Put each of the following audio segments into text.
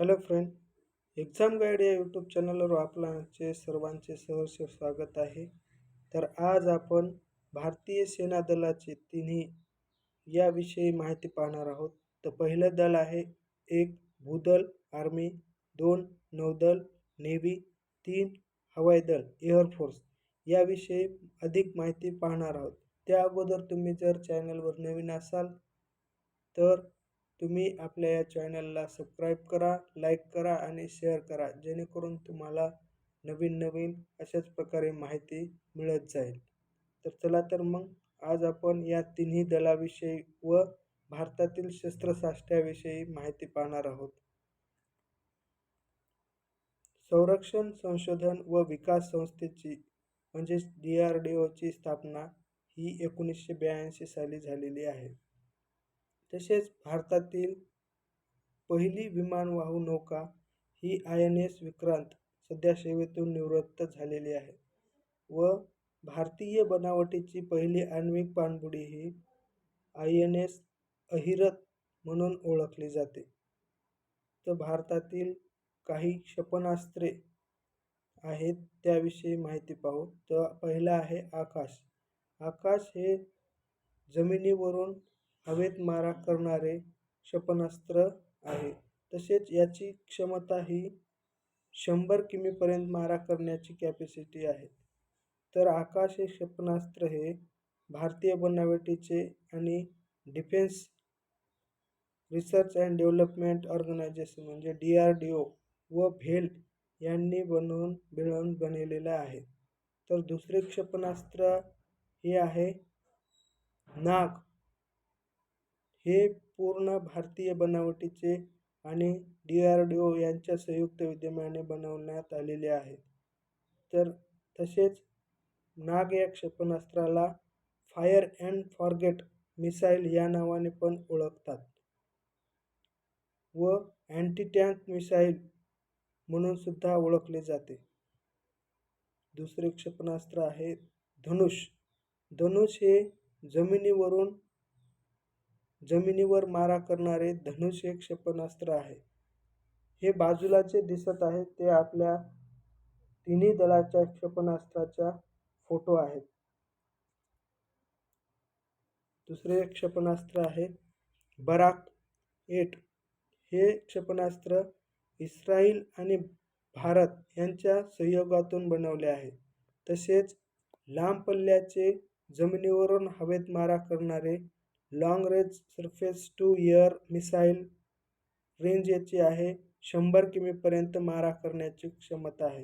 Hello friend exam guide या YouTube चॅनलवर आपल्याचे सर्वांचे सहर्ष स्वागत आहे. तर आज आपण भारतीय सेना दलाचे तिन्ही याविषयी माहिती पाहणार आहोत. तर पहिलं दल आहे एक भूदल आर्मी दोन नौदल नेव्ही तीन हवाई दल एअरफोर्स याविषयी अधिक माहिती पाहणार आहोत. त्या अगोदर तुम्ही जर चॅनलवर नवीन असाल तर तुम्ही आपल्या या चॅनलला सबस्क्राईब करा लाईक करा आणि शेअर करा. जेणेकरून तुम्हाला नवीन नवीन अशाच प्रकारे माहिती मिळत जाईल. तर चला तर मग आज आपण या तिन्ही दलाविषयी व भारतातील शस्त्रसाष्ट्याविषयी माहिती पाहणार आहोत. संरक्षण संशोधन व विकास संस्थेची म्हणजेच डी आर डी ओची स्थापना ही एकोणीसशे ब्याऐंशी साली झालेली आहे. तसेच भारतातील पहिली विमानवाहू नौका ही आय एन एस विक्रांत सध्या सेवेतून निवृत्त झालेली आहे व भारतीय बनावटीची पहिली आण्विक पाणबुडी ही आय एन एस अहिरत म्हणून ओळखली जाते. तर भारतातील काही क्षेपणास्त्रे आहेत त्याविषयी माहिती पाहू. तर पहिलं आहे आकाश. आकाश हे जमिनीवरून हवेत मारा करणारे क्षेपणास्त्र आहे. तसेच याची क्षमता ही शंभर किमीपर्यंत मारा करण्याची कॅपॅसिटी आहे. तर आकाश हे क्षेपणास्त्र हे भारतीय बनावटीचे आणि defence research and development organisation म्हणजे डी आर डी ओ व भेल यांनी बनवून मिळवून बनवलेलं आहे. तर दुसरे क्षेपणास्त्र हे आहे नाग. हे पूर्ण भारतीय बनावटीचे आणि डी आर डी ओ यांच्या संयुक्त विद्यमाने बनवण्यात आलेले आहे तर तसेच नाग या क्षेपणास्त्राला फायर अँड फॉरगेट मिसाईल या नावाने पण ओळखतात व अँटी टँक मिसाईल म्हणून सुद्धा ओळखले जाते. दुसरे क्षेपणास्त्र आहे धनुष. धनुष हे जमिनीवरून जमिनीवर मारा करणारे धनुष हे क्षेपणास्त्र आहे. हे बाजूला जे दिसत आहे ते आपल्या तिन्ही दलाच्या क्षेपणास्त्राच्या फोटो आहेत. दुसरे क्षेपणास्त्र आहे बराक एट. हे क्षेपणास्त्र इस्राईल आणि भारत यांच्या सहयोगातून बनवले आहे. तसेच लांब पल्ल्याचे जमिनीवरून हवेत मारा करणारे long range surface to air missile range याची आहे. शंभर किमीपर्यंत मारा करण्याची क्षमता आहे.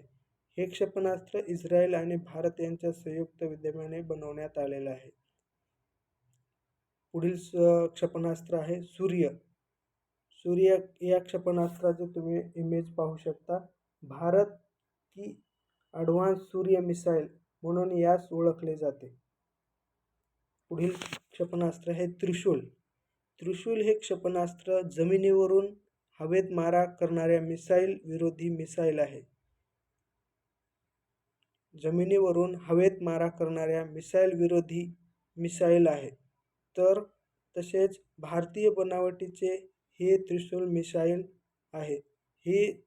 हे क्षेपणास्त्र इस्रायल आणि भारत यांच्या संयुक्त विद्यमाने बनवण्यात आलेलं आहे. पुढील क्षेपणास्त्र आहे सूर्य. सूर्य या क्षेपणास्त्राचे तुम्ही इमेज पाहू शकता. भारत की ॲडव्हान्स सूर्य मिसाईल म्हणून यास ओळखले जाते. पुढील क्षेपणास्त्र हे त्रिशूल. त्रिशूल हे क्षेपणास्त्र जमिनीवरून हवेत मारा करणाऱ्या मिसाईल विरोधी मिसाईल आहे. जमिनीवरून हवेत मारा करणाऱ्या मिसाईल विरोधी मिसाईल आहे. तर तसेच भारतीय बनावटीचे हे त्रिशूल मिसाईल आहे. हे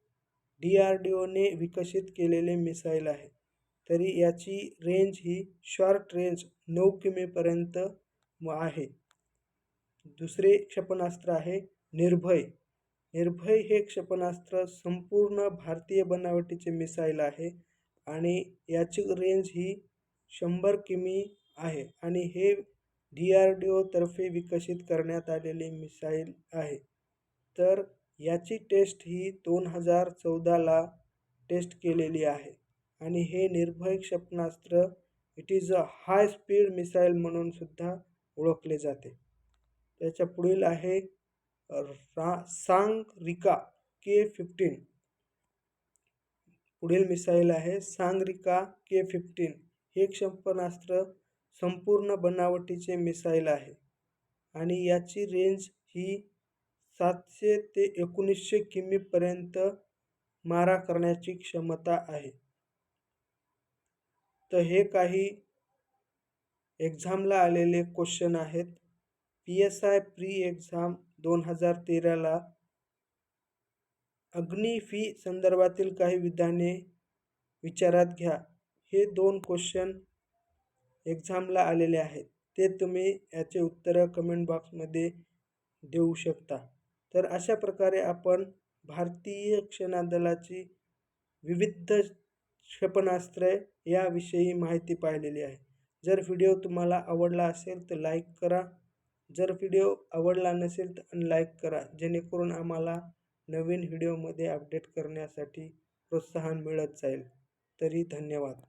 डी आर डी ओने विकसित केलेले मिसाईल आहे. तरी याची रेंज ही शॉर्ट रेंज नऊ किमीपर्यंत आहे. दुसरे क्षेपणास्त्र आहे निर्भय. निर्भय हे क्षेपणास्त्र संपूर्ण भारतीय बनावटीचे मिसाईल आहे आणि याची रेंज ही शंभर किमी आहे आणि हे डी आर डी ओतर्फे विकसित करण्यात आलेले मिसाईल आहे. तर याची टेस्ट ही दोन हजार चौदाला टेस्ट केलेली आहे आणि हे निर्भय क्षेपणास्त्र it is a high speed missile म्हणून सुद्धा ओळखले जाते. त्याच्या पुढील आहे रा सांग रिका के फिफ्टीन. पुढील मिसाईल आहे सांगरिका के फिफ्टीन. हे क्षेपणास्त्र संपूर्ण बनावटीचे मिसाईल आहे. आणि याची रेंज ही सातशे ते एकोणीसशे किमीपर्यंत मारा करण्याची क्षमता आहे. तर हे काही एक्झामला आलेले क्वेश्चन आहेत. P S I pre exam दोन हजार तेराला अग्नी फी संदर्भातील काही विधाने विचारात घ्या. हे दोन क्वेश्चन एक्झामला आलेले आहेत. ते तुम्ही याचे उत्तरं कमेंट बॉक्समध्ये देऊ शकता. तर अशा प्रकारे आपण भारतीय क्षणादलाची विविध क्षेपणास्त्रे याविषयी माहिती पाहिलेली आहे. जर व्हिडिओ तुम्हाला आवडला असेल तर लाईक करा. जर व्हिडिओ आवडला नसेल तर अनलाईक करा. जेणेकरून आम्हाला नवीन व्हिडिओमध्ये अपडेट करण्यासाठी प्रोत्साहन मिळत जाईल. तरी धन्यवाद.